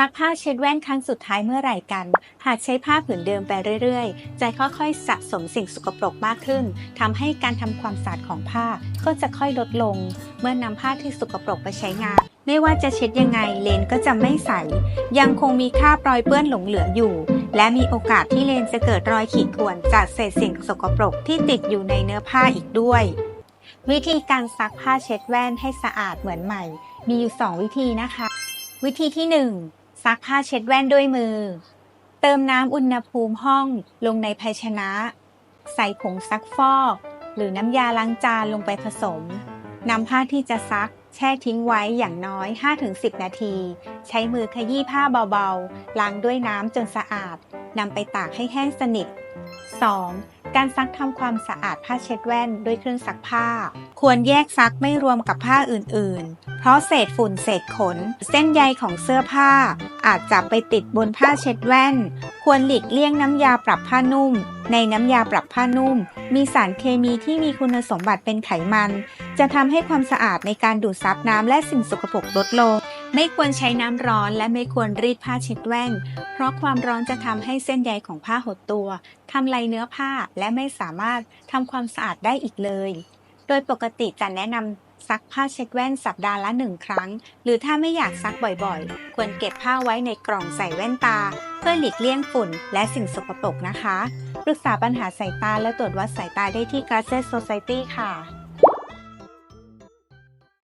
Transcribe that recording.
ซักผ้าเช็ดแว่นครั้งสุดท้ายเมื่อไหร่กัน หากใช้ผ้าผืนเดิมไปเรื่อยๆ จะค่อยๆ สะสมสิ่งสกปรกมากขึ้นทำให้การทำความสะอาดของผ้าก็จะค่อยลดลง เมื่อนำผ้าที่สกปรกไปใช้งาน ไม่ว่าจะเช็ดยังไงเลนก็จะไม่ใส ยังคงมีคราบรอยเปื้อนหลงเหลืออยู่ และมีโอกาสที่เลนจะเกิดรอยขีดข่วนจากเศษสิ่งสกปรกที่ติดอยู่ในเนื้อผ้าอีกด้วย วิธีการซักผ้าเช็ดแว่นให้สะอาดเหมือนใหม่ มีอยู่ 2 วิธีนะคะวิธีที่ 1 ซักผ้าเช็ดแว่นด้วยมือ เติมน้ำอุณหภูมิห้องลงในภาชนะ ใส่ผงซักฟอก หรือน้ำยาล้างจานลงไปผสมนำผ้าที่จะซักแช่ทิ้งไว้อย่างน้อย 5-10 นาที ใช้มือขยี้ผ้าเบาๆ ล้างด้วยน้ำจนสะอาดนำไปตากให้แห้งสนิท 2. การซักทำความสะอาดผ้าเช็ดแว่นด้วยเครื่องซักผ้า ควรแยกซักไม่รวมกับผ้าอื่นๆ เพราะเศษฝุ่นเศษขน เส้นใยของเสื้อผ้า อาจจะไปติดบนผ้าเช็ดแว่น ควรหลีกเลี่ยงน้ำยาปรับผ้านุ่ม ในน้ำยาปรับผ้านุ่ม มีสารเคมีที่มีคุณสมบัติเป็นไขมัน จะทำให้ความสะอาดในการดูดซับน้ำและสิ่งสกปรกลดลง ไม่ควรใช้น้ำร้อนและไม่ควรรีดผ้าเช็ดแว่นเพราะความร้อนจะทำให้เส้นใยของผ้าหดตัวทำลายเนื้อผ้าและไม่สามารถทำความสะอาดได้อีกเลย โดยปกติจะแนะนำซักผ้าเช็ดแว่นสัปดาห์ละหนึ่งครั้ง หรือถ้าไม่อยากซักบ่อยๆ ควรเก็บผ้าไว้ในกล่องใส่แว่นตา เพื่อหลีกเลี่ยงฝุ่นและสิ่งสกปรกนะคะ ปรึกษาปัญหาสายตาและตรวจวัดสายตาได้ที่ Glasses Society ค่ะ